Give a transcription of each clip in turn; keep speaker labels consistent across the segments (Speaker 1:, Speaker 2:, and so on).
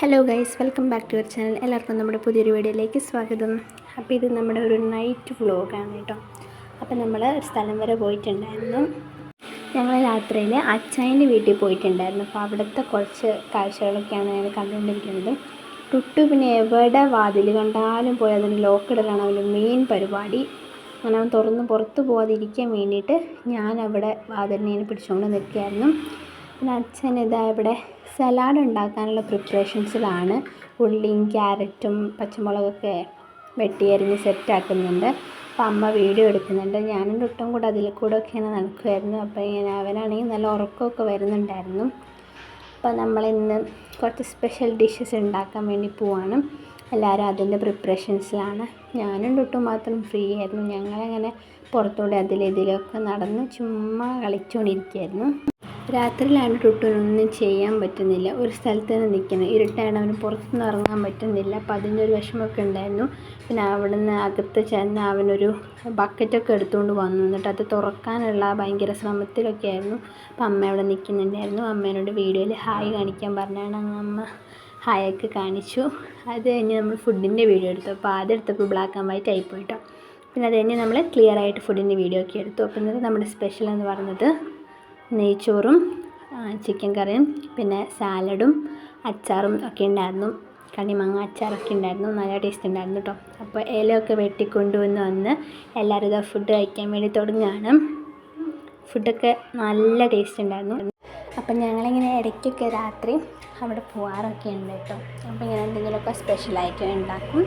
Speaker 1: Hello guys welcome back to your channel എല്ലാവർക്കും നമ്മുടെ പുതിയൊരു വീഡിയോയിലേക്ക് സ്വാഗതം. അപ്പോൾ ഇത് നമ്മുടെ ഒരു നൈറ്റ് വ്ലോഗാണ് കേട്ടോ. അപ്പോൾ നമ്മൾ സ്ഥലം വരെ പോയിട്ടുണ്ടായിരുന്നു. ഞങ്ങൾ രാത്രിയിൽ അച്ചായന്റെ വീട്ടിൽ പോയിട്ടുണ്ടായിരുന്നു. അപ്പോൾ അവിടുത്തെ കുറച്ച് കാഴ്ചകളൊക്കെയാണ് ഞങ്ങൾ കണ്ടുകൊണ്ടിരിക്കുന്നത്. ടുട്ടു പിന്നെ എവിടെ വാതിൽ കണ്ടാലും പോയി അതിന് ലോക്കിടലാണ് അവന്റെ മെയിൻ പരിപാടി. അങ്ങനെ അവൻ തുറന്ന് പുറത്ത് പോകാതിരിക്കാൻ വേണ്ടിയിട്ട് ഞാൻ അവിടെ വാതിലിനെ പിടിച്ചുകൊണ്ട് നിൽക്കുകയായിരുന്നു. പിന്നെ അച്ഛൻ ഇതാ ഇവിടെ സലാഡ് ഉണ്ടാക്കാനുള്ള പ്രിപ്പറേഷൻസിലാണ് ഉള്ളിയും ക്യാരറ്റും പച്ചമുളകൊക്കെ വെട്ടിയരിഞ്ഞ് സെറ്റാക്കുന്നുണ്ട് അപ്പം അമ്മ വീഡിയോ എടുക്കുന്നുണ്ട്. ഞാനും തൊട്ടും കൂടെ അതിൽ കൂടെ ഒക്കെ ഇങ്ങനെ നടക്കുമായിരുന്നു അപ്പോൾ ഇങ്ങനെ അവനാണെങ്കിൽ നല്ല ഉറക്കമൊക്കെ വരുന്നുണ്ടായിരുന്നു. അപ്പോൾ നമ്മളിന്ന് കുറച്ച് സ്പെഷ്യൽ ഡിഷസ് ഉണ്ടാക്കാൻ വേണ്ടി പോവാണ്. എല്ലാവരും അതിന്റെ പ്രിപ്പറേഷൻസിലാണ് ഞാനും ഒട്ടും മാത്രം ഫ്രീ ആയിരുന്നു. ഞങ്ങളങ്ങനെ പുറത്തൂടെ അതിലെതിലൊക്കെ നടന്ന് ചുമ്മാ കളിച്ചുകൊണ്ടിരിക്കുകയായിരുന്നു രാത്രിയിലാണ് ടുട്ടനൊന്നും ചെയ്യാൻ പറ്റുന്നില്ല. ഒരു സ്ഥലത്ത് തന്നെ നിൽക്കുന്നത് ഇരുട്ടാണ് അവന് പുറത്തുനിന്ന് ഇറങ്ങാൻ പറ്റുന്നില്ല. അപ്പം അതിന്റെ ഒരു വിഷമമൊക്കെ ഉണ്ടായിരുന്നു. പിന്നെ അവിടെ നിന്ന് അകത്ത് ചെന്ന് അവനൊരു ബക്കറ്റൊക്കെ എടുത്തുകൊണ്ട് വന്നു. എന്നിട്ട് അത് തുറക്കാനുള്ള ഭയങ്കര ശ്രമത്തിലൊക്കെ ആയിരുന്നു. അപ്പം അമ്മ അവിടെ നിൽക്കുന്നുണ്ടായിരുന്നു. അമ്മേനോട് വീഡിയോയിൽ ഹായ് കാണിക്കാൻ പറഞ്ഞാണ് അമ്മ ഹായൊക്കെ കാണിച്ചു. അത് കഴിഞ്ഞ് നമ്മൾ ഫുഡിന്റെ വീഡിയോ എടുത്തു. അപ്പോൾ ആദ്യം എടുത്തപ്പോൾ ബ്ലാക്ക് ആൻഡ് വൈറ്റ് ആയിപ്പോയിട്ടോ പിന്നെ അത് കഴിഞ്ഞ് നമ്മൾ ക്ലിയർ ആയിട്ട് ഫുഡിന്റെ വീഡിയോ ഒക്കെ എടുത്തു. അപ്പോൾ ഇന്നത്തെ നമ്മുടെ സ്പെഷ്യൽ എന്ന് പറയുന്നത് നെയ്ച്ചോറും ചിക്കൻ കറിയും പിന്നെ സാലഡും അച്ചാറും ഒക്കെ ഉണ്ടായിരുന്നു. കണ്ണിമാങ്ങ അച്ചാറൊക്കെ ഉണ്ടായിരുന്നു. നല്ല ടേസ്റ്റ് ഉണ്ടായിരുന്നു കേട്ടോ അപ്പോൾ ഇലയൊക്കെ വെട്ടിക്കൊണ്ടുവന്ന് വന്ന് എല്ലാവരും ഇതാ ഫുഡ് കഴിക്കാൻ വേണ്ടി തുടങ്ങുകയാണ്. ഫുഡൊക്കെ നല്ല ടേസ്റ്റ് ഉണ്ടായിരുന്നു. അപ്പം ഞങ്ങളിങ്ങനെ ഇടയ്ക്കൊക്കെ രാത്രി അവിടെ പോകാറൊക്കെ ഉണ്ട് കേട്ടോ അപ്പോൾ ഇങ്ങനെ എന്തെങ്കിലുമൊക്കെ സ്പെഷ്യലായിട്ട് ഉണ്ടാക്കും.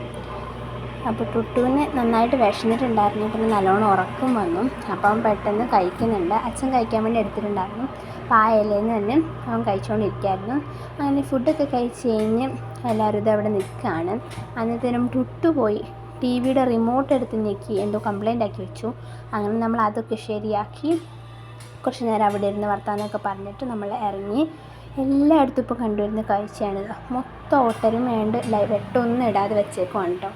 Speaker 1: അപ്പോൾ ടുട്ടുവിന് നന്നായിട്ട് വിശന്നിട്ടുണ്ടായിരുന്നു പിന്നെ നല്ലോണം ഉറക്കം വന്നു. അപ്പം പെട്ടെന്ന് കഴിക്കുന്നുണ്ട്. അച്ഛൻ കഴിക്കാൻ വേണ്ടി എടുത്തിട്ടുണ്ടായിരുന്നു. അപ്പോൾ ആ ഇലയിൽ നിന്ന് തന്നെ അവൻ കഴിച്ചുകൊണ്ടിരിക്കുകയായിരുന്നു അങ്ങനെ ഫുഡൊക്കെ കഴിച്ച് കഴിഞ്ഞ് എല്ലാവരും ഇത് അവിടെ നിൽക്കുകയാണ്. അന്നേരം ടുട്ടു പോയി. ടി വിയുടെ റിമോട്ട് എടുത്ത് ഞെക്കി എന്തോ കംപ്ലൈന്റ് ആക്കി വെച്ചു. അങ്ങനെ നമ്മൾ അതൊക്കെ ശരിയാക്കി. കുറച്ച് നേരം അവിടെ ഇരുന്ന് വർത്താനമൊക്കെ പറഞ്ഞിട്ട് നമ്മൾ ഇറങ്ങി. എല്ലായിടത്തും ഇപ്പോൾ കണ്ടുവരുന്ന കാഴ്ചയാണിത് മൊത്തം ഓട്ടലും വേണ്ട വെട്ടൊന്നും ഇടാതെ വെച്ചേക്കുവാണ് കേട്ടോ.